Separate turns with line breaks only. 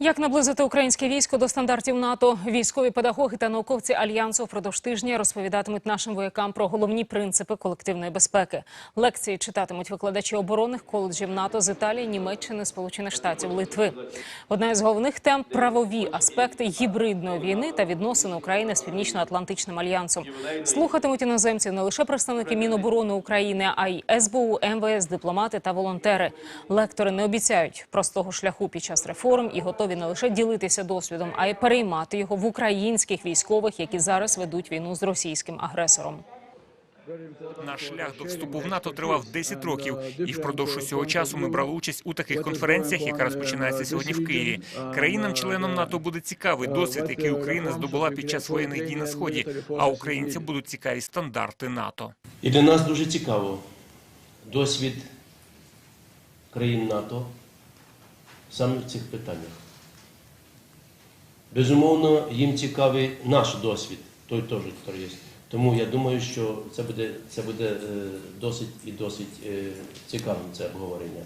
Як наблизити українське військо до стандартів НАТО? Військові педагоги та науковці альянсу впродовж тижня розповідатимуть нашим воякам про головні принципи колективної безпеки. Лекції читатимуть викладачі оборонних коледжів НАТО з Італії, Німеччини, Сполучених Штатів, Литви. Одна із головних тем правові аспекти гібридної війни та відносини України з Північно-Атлантичним альянсом. Слухатимуть іноземців не лише представники Міноборони України, а й СБУ, МВС, дипломати та волонтери. Лектори не обіцяють простого шляху під час реформ і готові не лише ділитися досвідом, а й переймати його в українських військових, які зараз ведуть війну з російським агресором.
Наш шлях до вступу в НАТО тривав 10 років, і впродовж усього часу ми брали участь у таких конференціях, яка розпочинається сьогодні в Києві. Країнам-членам НАТО буде цікавий досвід, який Україна здобула під час воєнних дій на сході. А українцям будуть цікаві стандарти НАТО.
І для нас дуже цікаво досвід країн НАТО саме в цих питаннях. Безумовно, їм цікавий наш досвід, той теж є. Тому я думаю, що це буде, це буде е, досить і досить е, цікавим це обговорення.